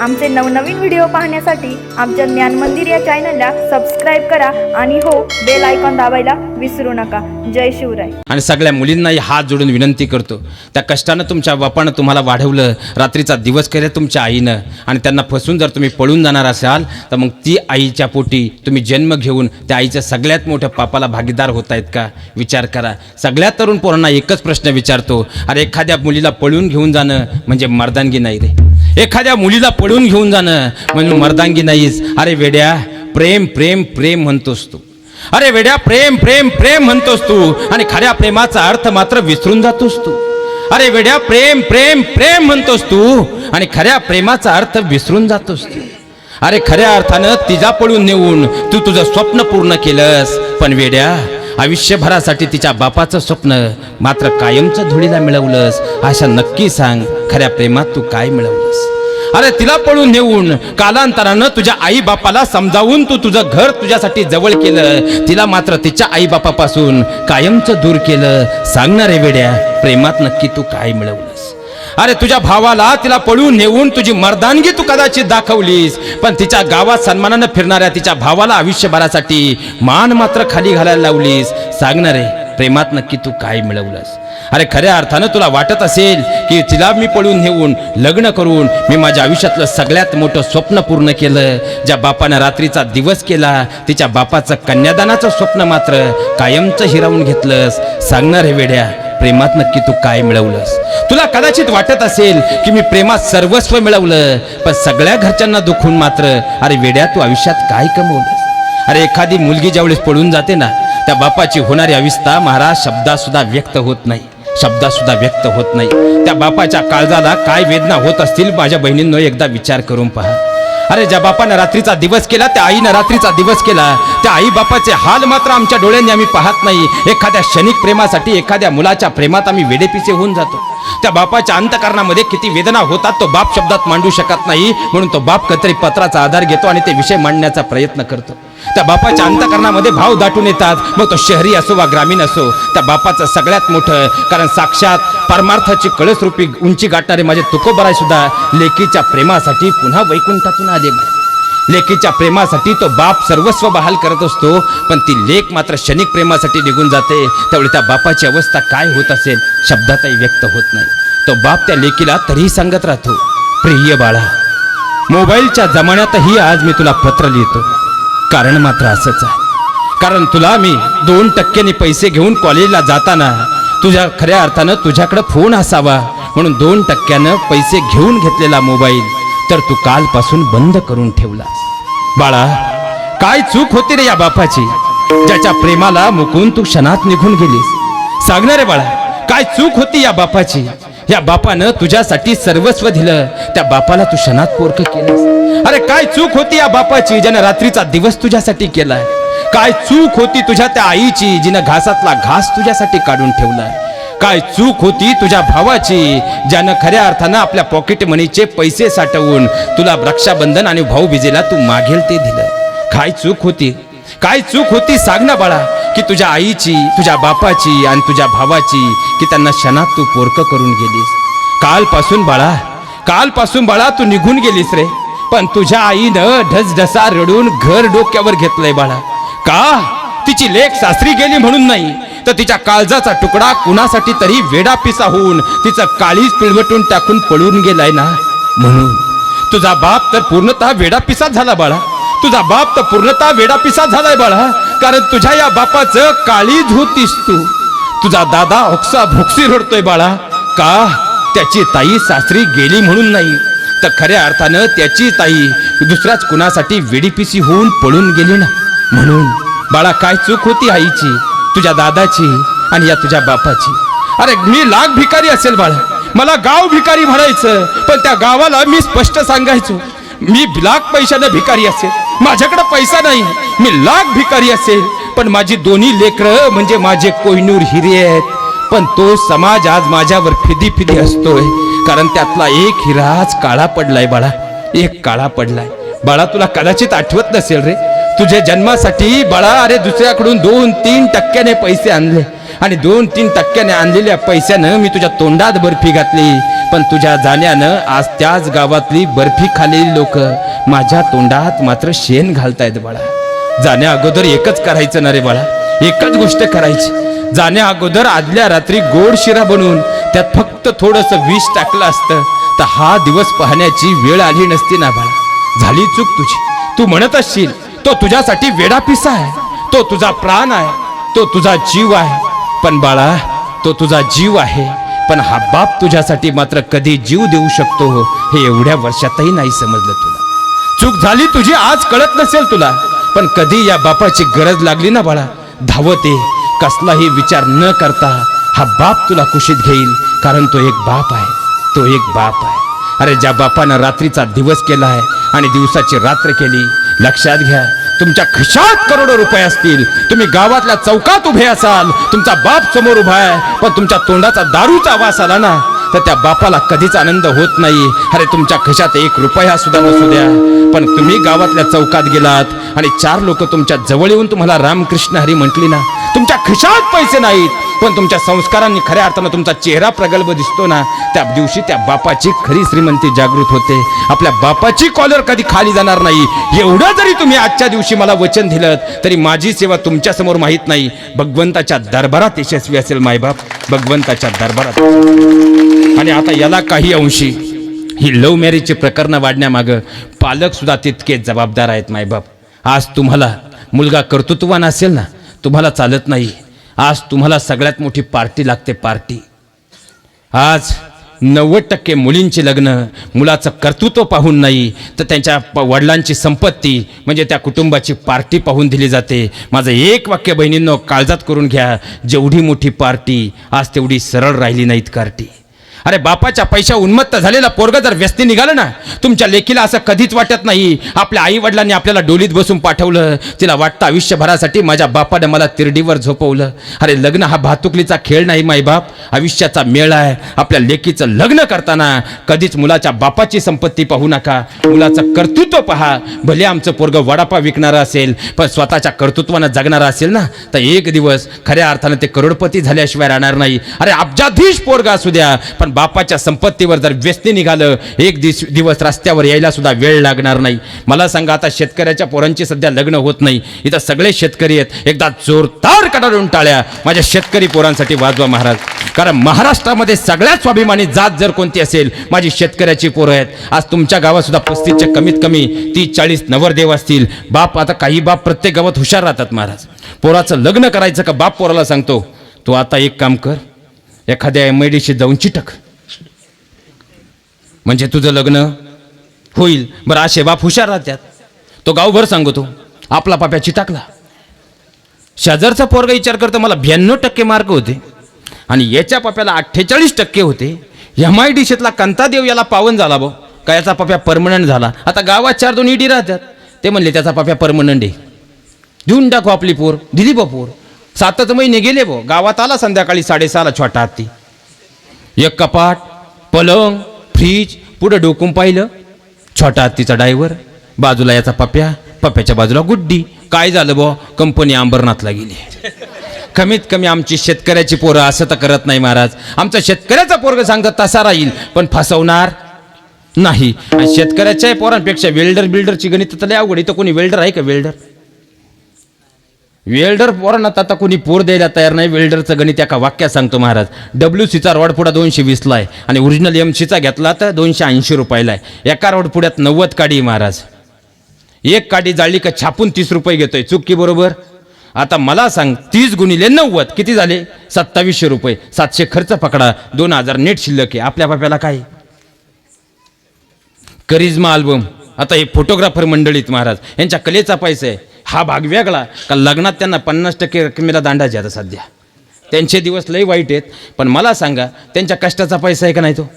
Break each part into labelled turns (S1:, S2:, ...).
S1: आमचे नवनवीन व्हिडिओ पाहण्यासाठी आमच्या ज्ञान मंदिर या चॅनलला सबस्क्राईब करा आणि हो बेल आयकॉन दाबायला विसरू नका. जय शिवराय.
S2: आणि सगळ्या मुलींनाही हात जोडून विनंती करतो त्या कष्टानं तुमच्या बापानं तुम्हाला वाढवलं रात्रीचा दिवस केले तुमच्या आईनं आणि त्यांना फसून जर तुम्ही पळून जाणार असाल तर मग ती आईच्या पोटी तुम्ही जन्म घेऊन त्या आईच्या सगळ्यात मोठ्या पापाला भागीदार होत आहेत का? विचार करा. सगळ्या तरुण पोरांना एकच प्रश्न विचारतो अरे एखाद्या मुलीला पळून घेऊन जाणं म्हणजे मर्दानगी नाही रे. एखाद्या मुलीला पळून घेऊन जाणं म्हणजे मर्दांगी नाहीस अरे वेड्या प्रेम प्रेम प्रेम म्हणतोस तू. अरे वेड्या प्रेम प्रेम प्रेम म्हणतोस तू. आणि खऱ्या प्रेमाचा अर्थ मात्र विसरून जातोस तू. अरे वेड्या प्रेम प्रेम प्रेम म्हणतोस तू. आणि खऱ्या प्रेमाचा अर्थ विसरून जातोस तू. अरे खऱ्या अर्थानं तिजा पळून नेऊन तू तुझं स्वप्न पूर्ण केलंस. पण वेड्या आयुष्यभरासाठी तिच्या बापाचं स्वप्न मात्र कायमचं धुळीला मिळवलंस. अशा नक्की सांग खऱ्या प्रेमात तू काय मिळवलंस? अरे तिला पळून नेऊन कालांतरानं तुझ्या आई बापाला समजावून तू तुझं घर तुझ्यासाठी जवळ केलं. तिला मात्र तिच्या आई बापापासून कायमचं दूर केलं. सांगणार रे वेड्या प्रेमात नक्की तू काय मिळवलंस? अरे तुझ्या भावाला तिला पळून नेऊन तुझी मर्दानगी तू कदाचित दाखवलीस. पण तिच्या गावात सन्मानानं फिरणाऱ्या तिच्या भावाला आयुष्यभरासाठी मान मात्र खाली घालायला लावलीस. सांगणार रे प्रेमात नक्की तू काय मिळवलंस? अरे खऱ्या अर्थानं तुला वाटत असेल की तिला मी पळून नेऊन लग्न करून मी माझ्या आयुष्यातलं सगळ्यात मोठं स्वप्न पूर्ण केलं ज्या बापानं रात्रीचा दिवस केला तिच्या बापाचं कन्यादानाचं स्वप्न मात्र कायमचं हिरावून घेतलंस. सांगणार हे वेड्या प्रेमात नक्की तू काय मिळवलंस? तुला कदाचित वाटत असेल की मी प्रेमात सर्वस्व मिळवलं पण सगळ्या घरच्यांना दुखून मात्र अरे वेड्या तू आयुष्यात काय कमवलं? अरे एखादी मुलगी ज्यावेळेस पळून जाते ना त्या बापाची होणारी अविस्था महाराज शब्दात सुद्धा व्यक्त होत नाही. शब्दात सुद्धा व्यक्त होत नाही. त्या बापाच्या काळजाला काय वेदना होत असतील माझ्या बहिणींनो एकदा विचार करून पहा. अरे ज्या बापानं रात्रीचा दिवस केला त्या आईनं रात्रीचा दिवस केला त्या आई बापाचे हाल मात्र आमच्या डोळ्यांनी आम्ही पाहत नाही. एखाद्या क्षणिक प्रेमासाठी एखाद्या मुलाच्या प्रेमात आम्ही वेडेपिसे होऊन जातो. त्या बापाच्या अंतकरणामध्ये किती वेदना होतात तो बाप शब्दात मांडू शकत नाही म्हणून तो बाप कतरी पत्राचा आधार घेतो आणि ते विषय मांडण्याचा प्रयत्न करतो. त्या बापाच्या अंतकरणामध्ये भाव दाटून येतात. मग तो शहरी असो वा ग्रामीण असो त्या बापाचं सगळ्यात मोठं कारण साक्षात परमार्थाची कळसरूपी उंची गाठणारे माझे तुकोबराय सुद्धा लेकीच्या प्रेमासाठी पुन्हा वैकुंठातून आले लेकीच्या प्रेमासाठी तो बाप सर्वस्व बहाल करत असतो पण ती लेक मात्र क्षणिक प्रेमासाठी निघून जाते. त्यावेळी त्या बापाची अवस्था काय होत असेल शब्दातही व्यक्त होत नाही. तो बाप त्या लेकीला तरीही सांगत राहतो प्रिय बाळा मोबाईलच्या जमान्यातही आज मी तुला पत्र लिहितो. कारण मात्र असंच आहे. कारण तुला मी दोन टक्क्यांनी पैसे घेऊन कॉलेजला जाताना तुझ्या खऱ्या अर्थानं तुझ्याकडं फोन असावा म्हणून दोन टक्क्यानं पैसे घेऊन घेतलेला मोबाईल तर तू कालपासून बंद करून ठेवला. बाळा काय चूक होती रे या बापाची? ज्याच्या प्रेमाला मुकून तू क्षणात निघून गेलीस. सांगणार रे बाळा काय चूक होती या बापाची? या बापानं तुझ्यासाठी सर्वस्व दिलं त्या बापाला तू क्षणात पोरक केलंस. अरे काय चूक होती या बापाची ज्यानं रात्रीचा दिवस तुझ्यासाठी केलाय? काय चूक होती तुझ्या त्या आईची जिनं घासातला घास तुझ्यासाठी काढून ठेवलाय? काय चूक होती तुझ्या भावाची ज्यानं खऱ्या अर्थानं आपल्या पॉकेट मनीचे पैसे साठवून तुला रक्षाबंधन आणि भाऊबीजेला तू मागेल ते दिलं? काय चूक होती? काय चूक होती सांग ना बाळा की तुझ्या आईची तुझ्या बापाची आणि तुझ्या भावाची की त्यांना क्षणात तू पोरकं करून गेलीस? कालपासून बाळा कालपासून बाळा तू निघून गेलीस रे. पण तुझ्या आईनं ढसढसा रडून घर डोक्यावर घेतलंय बाळा. का? तिची लेख सासरी गेली म्हणून नाही. तर तिच्या काळजाचा तुकडा कुणासाठी तरी वेडा पिसा होऊन तिचं काळीज पिळवटून टाकून पळून गेलाय ना? म्हणून. तुझा बाप तर पूर्णतः वेडा पिसा झाला बाळा. तुझा बाप तर पूर्णतः वेडा पिसा झालाय बाळा. कारण तुझ्या या बापाचं काळीज होतीस तू. तुझा दादा ओक्सा भोक्सी रडतोय बाळा. का? त्याची ताई सासरी गेली म्हणून नाही. तर खऱ्या अर्थानं त्याची ताई दुसऱ्याच कुणासाठी वेडीपिसी होऊन पळून गेली ना. म्हणून बाळा काय चूक होती आईची? तुझ्या दादाची आणि या तुझ्या बापाची. अरे मी लाख भिकारी असेल बाळा. मला गाव भिकारी म्हणायचं पण त्या गावाला मी स्पष्ट सांगायचो. मी लाख पैशानं भिकारी असेल. माझ्याकडे पैसा नाही. मी लाख भिकारी असेल. पण माझी दोन्ही लेकरं म्हणजे माझे कोहिनूर हिरे आहेत. पण तो समाज आज माझ्यावर फिदी फिदी असतोय. कारण त्यातला एक हिराच काळा पडलाय बाळा. एक काळा पडलाय. बाळा तुला कदाचित आठवत नसेल रे. तुझ्या जन्मासाठी बाळा अरे दुसऱ्याकडून दोन तीन टक्क्याने पैसे आणले. आणि दोन तीन टक्क्याने आणलेल्या पैशानं मी तुझ्या तोंडात बर्फी घातली. पण तुझ्या जाण्यानं आज त्याच गावातली बर्फी खालेली लोक माझ्या तोंडात मात्र शेण घालतायत बाळा. जाण्या अगोदर एकच करायचं ना रे बाळा. एकच गोष्ट करायची. जाण्या अगोदर आदल्या रात्री गोड शिरा बनवून त्यात फक्त थोडस विष टाकलं असतं तर हा दिवस पाहण्याची वेळ आली नसती ना बाळा. झाली चूक तुझी. तू म्हणत असशील तो तुझ्यासाठी वेडा पिसा आहे. तो तुझा प्राण आहे. तो तुझा जीव आहे. पण बाळा तो तुझा जीव आहे. पण हा बाप तुझ्यासाठी मात्र कधी जीव देऊ शकतो हे एवढ्या वर्षातही नाही समजलं तुला. चूक झाली तुझी आज कळत नसेल तुला. पण कधी या बापाची गरज लागली ना बाळा. धावते कसलाही विचार न करता हा बाप तुला कुशीत घेईल. कारण तो एक बाप आहे. तो एक बाप आहे. अरे ज्या बापानं रात्रीचा दिवस केला आहे आणि दिवसाची रात्र केली लक्षात घ्या तुमच्या खिशात करोडो रुपये असतील. तुम्ही गावातल्या चौकात उभे असाल तुमचा बाप समोर उभा आहे पण तुमच्या तोंडाचा दारूचा वास आला ना तर त्या बापाला कधीच आनंद होत नाही. अरे तुमच्या खिशात एक रुपया सुद्धा नसू द्या. पण तुम्ही गावातल्या चौकात गेलात आणि चार लोक तुमच्या जवळ येऊन तुम्हाला रामकृष्ण हरी म्हटली ना तुमच्या खिशात पैसे नाहीत. पण तुमच्या संस्कारांनी खऱ्या अर्थानं तुमचा चेहरा प्रगल्भ दिसतो ना त्या दिवशी त्या बापाची खरी श्रीमंती जागृत होते. आपल्या बापाची कॉलर कधी खाली जाणार नाही. एवढं जरी तुम्ही आजच्या दिवशी मला वचन दिलं तरी माझी सेवा तुमच्यासमोर माहीत नाही. भगवंताच्या दरबारात यशस्वी असेल मायबाप. भगवंताच्या दरबारात. आणि आता याला काही अंशी. ही लव्ह मॅरेजची प्रकरणं वाढण्यामागं पालकसुद्धा तितके तितकेच जबाबदार आहेत मायबाप. आज तुम्हाला मुलगा कर्तृत्ववान असेल ना तुम्हाला चालत नाही. आज तुम्हाला सगळ्यात मोठी पार्टी लागते पार्टी. आज नव्वद टक्के मुलींचे लग्न मुलाचं कर्तृत्व पाहून नाही तर त्यांच्या प- वडिलांची संपत्ती म्हणजे त्या कुटुंबाची पार्टी पाहून दिली जाते. माझं एक वाक्य बहिणींनो काळजात करून घ्या जेवढी मोठी पार्टी आज तेवढी सरळ राहिली नाहीत कार्टी. अरे बापाच्या पैशा उन्मत्त झालेला पोरग जर व्यस्ती निघालं ना तुमच्या लेखीला असं कधीच वाटत नाही. आपल्या आई वडिलांनी आपल्याला डोलीत बसून पाठवलं. तिला वाटतं आयुष्यभरासाठी माझ्या बापाने मला तिरडीवर झोपवलं. अरे लग्न हा भातुकलीचा खेळ नाही माई बाप. आयुष्याचा मेळ आहे. आपल्या लेकीचं लग्न करताना कधीच मुलाच्या बापाची संपत्ती पाहू नका. मुलाचं कर्तृत्व पहा. भले आमचं पोरग वडापा विकणारं असेल पण स्वतःच्या कर्तृत्वानं जगणारं असेल ना तर एक दिवस खऱ्या अर्थानं ते करोडपती झाल्याशिवाय राहणार नाही. अरे अब्जाधीश पोरगा असू द्या पण बापाच्या संपत्तीवर जर व्यस्ती निघालं एक दिस दिवस रस्त्यावर यायला सुद्धा वेळ लागणार नाही. मला सांगा आता शेतकऱ्याच्या पोरांची सध्या लग्न होत नाही. इथं सगळे शेतकरी आहेत. एकदा जोरदार कडाडून टाळ्या. माझ्या शेतकरी पोरांसाठी वाजवा महाराज. कारण महाराष्ट्रामध्ये सगळ्यात स्वाभिमानी जात जर कोणती असेल माझी शेतकऱ्याची पोरं आहेत. आज तुमच्या गावात सुद्धा पस्तीसच्या कमीत कमी तीस चाळीस नवरदेव असतील. बाप आता काही बाप प्रत्येक गावात हुशार राहतात महाराज. पोराचं लग्न करायचं का बाप पोराला सांगतो तू आता एक काम कर. एखाद्या एम आय डीशी जाऊन चिटक. म्हणजे तुझं लग्न होईल. बरं असे बाप हुशार राहतात. तो गावभर सांगतो आपला पाप्या चिटाकला शेजारचा पोरगा विचार करतो मला ब्याण्णव टक्के मार्क होते. आणि याच्या पाप्याला अठ्ठेचाळीस टक्के होते. एम आय डी शेतला कांतादेव याला पावन झाला भाऊ का याचा पाप्या परमनंट झाला. आता गावात चार दोन ईडी राहतात. ते म्हणले त्याचा पाप्या परमनंट आहे. देऊन टाकू आपली पोर. दिली बा पोर. सातच महिने गेले बो. गावात आला संध्याकाळी साडेसहाला छोटा हत्ती एक कपाट पलंग फ्रीज पुढं डोकून पाहिलं. छोटा हत्तीचा डायव्हर बाजूला याचा पप्या पप्याच्या बाजूला गुड्डी. काय झालं बो कंपनी अंबरनाथला गेली. कमीत कमी आमची शेतकऱ्याची पोरं असं तर करत नाही महाराज. आमचा शेतकऱ्याचा पोरग सांगतात तसा राहील. पण फसवणार नाही. आणि शेतकऱ्याच्याही पोरांपेक्षा वेल्डर बिल्डरची गणित तर लय अवघड इथं कोणी वेल्डर आहे का वेल्डर? वेल्डर पोरांना आता कोणी पोर द्यायला तयार नाही. वेल्डरचं गणित एका वाक्यात सांगतो महाराज. डब्ल्यू सीचा रॉड पुढा दोनशे वीसला आहे आणि ओरिजिनल एम सीचा घेतला तर दोनशे ऐंशी रुपयाला आहे. एका रॉड पुढ्यात नव्वद काडी महाराज. एक काडी जाळली का छापून तीस रुपये घेतोय. चुकी बरोबर? आता मला सांग तीस गुणिले नव्वद किती झाले? सत्तावीसशे रुपये. सातशे खर्च पकडा. दोन हजार नेट शिल्लक आहे. आपल्या बाप्याला काय? करिज्मा अल्बम आता हे फोटोग्राफर मंडळीत महाराज. यांच्या कलेचा पैसा आहे. हा भाग वेगळा. का लग्नात त्यांना पन्नास टक्के रकमेला दांडायचे आता सध्या. त्यांचे दिवस लई वाईट आहेत. पण मला सांगा त्यांच्या कष्टाचा पैसा आहे का नाही तो?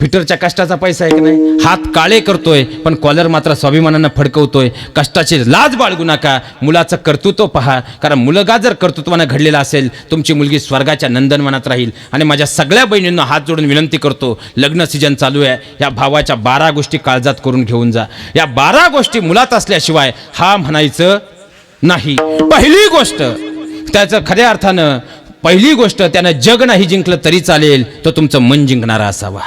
S2: फिटरच्या कष्टाचा पैसा आहे की नाही? हात काळे करतोय पण कॉलर मात्र स्वाभिमानानं फडकवतोय. कष्टाची लाज बाळगू नका. मुलाचं कर्तृत्व पहा. कारण मुलगा जर कर्तृत्वानं घडलेला असेल तुमची मुलगी स्वर्गाच्या नंदनवनात राहील. आणि माझ्या सगळ्या बहिणींना हात जोडून विनंती करतो लग्न सीजन चालू आहे. या भावाच्या बारा गोष्टी काळजात करून घेऊन जा. या बारा गोष्टी मुलात असल्याशिवाय हा म्हणायचं नाही. पहिली गोष्ट त्याचं खऱ्या अर्थानं पहिली गोष्ट त्यानं जग नाही जिंकलं तरी चालेल तो तुमचं मन जिंकणारा असावा.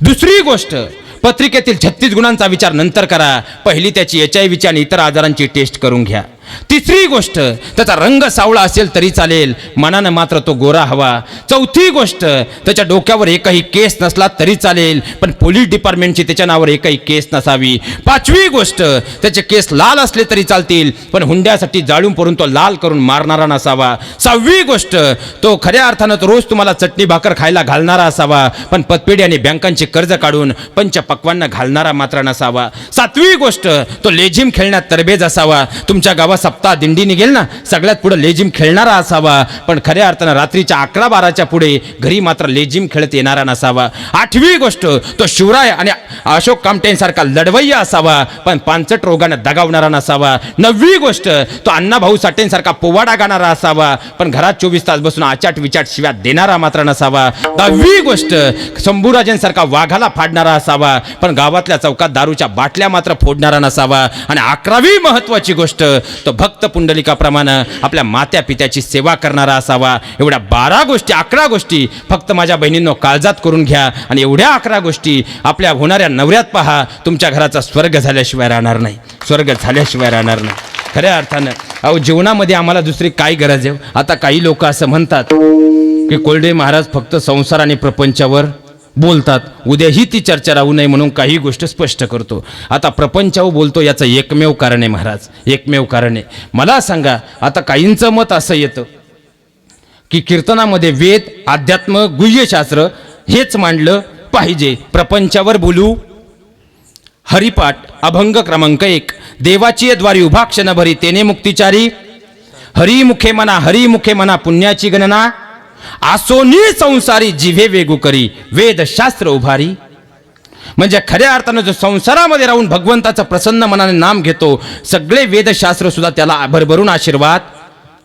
S2: दुसरी गोष्ट पत्रिकेतील छत्तीस गुणांचा विचार नंतर करा. पहिली त्याची एच आय व्हीची आणि इतर आजारांची टेस्ट करून घ्या. तिसरी गोष्ट त्याचा रंग सावळा असेल तरी चालेल. मनानं मात्र तो गोरा हवा. चौथी गोष्ट त्याच्या डोक्यावर एकही केस नसला तरी चालेल. पण पोलीस डिपार्टमेंटची त्याच्या नावावर एकही केस नसावी. पाचवी गोष्ट त्याचे केस लाल असले तरी चालतील पण हुंड्यासाठी जाळून पडून तो लाल करून मारणारा नसावा. सहावी गोष्ट तो खऱ्या अर्थानं रोज तुम्हाला चटणी भाकर खायला घालणारा असावा पण पतपेढी आणि बँकांचे कर्ज काढून पंच पक्वांना घालणारा मात्र नसावा. सातवी गोष्ट तो लेझिम खेळण्यात तरबेज असावा. तुमच्या गावात सप्ताह दिंडी निघेल ना सगळ्यात पुढे लेझिम खेळणारा असावा. पण खऱ्या अर्थानं रात्रीच्या अकरा बाराच्या पुढे घरी मात्र लेझिम खेळत येणारा नसावा. आठवी गोष्ट तो शिवराय आणि अशोक कामटेंसारखा लढवय्या असावा पण पांचट रोगानं दगावणारा नसावा. नववी गोष्ट तो अण्णाभाऊ साठेंसारखा पोवाडा गाणारा असावा पण घरात चोवीस तास बसून आचाट विचाट शिव्या देणारा मात्र नसावा. दहावी गोष्ट शंभूराजेंसारखा वाघाला फाडणारा असावा पण गावातल्या चौकात दारूच्या बाटल्या मात्र फोडणारा नसावा. आणि अकरावी महत्वाची गोष्ट तो भक्त पुंडलिकाप्रमाणे आपल्या मात्या पित्याची सेवा करणारा असावा. एवढ्या बारा गोष्टी अकरा गोष्टी फक्त माझ्या बहिणींनो काळजात करून घ्या आणि एवढ्या अकरा गोष्टी आपल्या होणाऱ्या नवऱ्यात पहा. तुमच्या घराचा स्वर्ग झाल्याशिवाय राहणार नाही. स्वर्ग झाल्याशिवाय राहणार नाही. खऱ्या अर्थानं अहो जीवनामध्ये आम्हाला दुसरी काय गरज आहे? आता काही लोक असं म्हणतात की कोल्डे महाराज फक्त संसार आणि प्रपंचावर बोलतात. उद्याही ती चर्चा राहू नये म्हणून काही गोष्ट स्पष्ट करतो. आता प्रपंचावर बोलतो याचं एकमेव कारण आहे महाराज. एकमेव कारण आहे. मला सांगा आता काहींचं मत असं येतं की कीर्तनामध्ये वेद अध्यात्म गुह्यशास्त्र हेच मांडलं पाहिजे. प्रपंचावर बोलू. हरिपाठ अभंग क्रमांक एक. देवाची द्वारी उभा क्षणभरी तेने मुक्तिचारी. हरिमुखे म्हणा हरिमुखे म्हणा पुण्याची गणना. आसोनी संसारी जिव्हे वेगू करी वेदशास्त्र उभारी. म्हणजे खऱ्या अर्थानं जो संसारामध्ये राहून भगवंताचं प्रसन्न मनाने नाम घेतो सगळे वेदशास्त्र सुद्धा त्याला भरभरून आशीर्वाद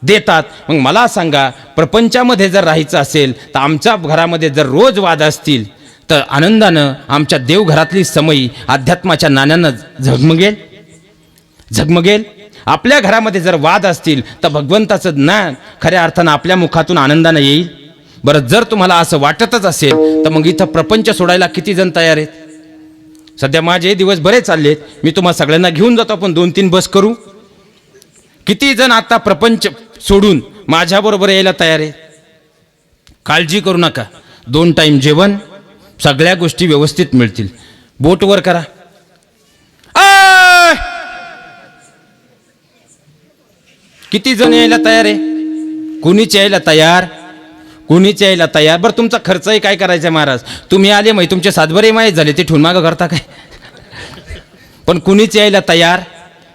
S2: देतात. मग मला सांगा प्रपंचामध्ये जर राहायचं असेल तर आमच्या घरामध्ये जर रोज वाद असतील तर आनंदानं आमच्या देवघरातली समयी अध्यात्माच्या नाण्यानं झगमगेल? झगमगेल? आपल्या घरामध्ये जर वाद असतील तर भगवंताचं ज्ञान खऱ्या अर्थानं आपल्या मुखातून आनंदानं येईल. बरं जर तुम्हाला असं वाटतच असेल तर मग इथं प्रपंच सोडायला किती जण तयार आहेत? सध्या माझे दिवस बरे चाललेत मी तुम्हाला सगळ्यांना घेऊन जातो आपण दोन तीन बस करू. किती जण आता प्रपंच सोडून माझ्याबरोबर यायला तयार आहे काळजी करू नका. दोन टाईम जेवण सगळ्या गोष्टी व्यवस्थित मिळतील. बोटवर करा आय! किती जण यायला तयार आहे? कुणीच यायला तयार? कुणीच यायला तयार? बरं तुमचा खर्चही काय करायचा आहे महाराज? तुम्ही आले माहिती तुमचे सातबरे माहीत झाले ते ठेवून मागं करता काय? पण कुणीच यायला तयार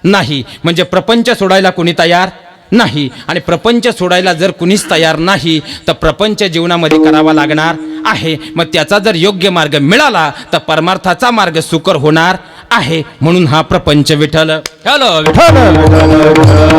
S2: नाही. म्हणजे प्रपंच सोडायला कुणी तयार नाही. आणि प्रपंच सोडायला जर कुणीच तयार नाही तर प्रपंच जीवनामध्ये करावा लागणार आहे. मग त्याचा जर योग्य मार्ग मिळाला तर परमार्थाचा मार्ग सुकर होणार आहे म्हणून हा प्रपंच विठ्ठल. हॅलो विठ्ठल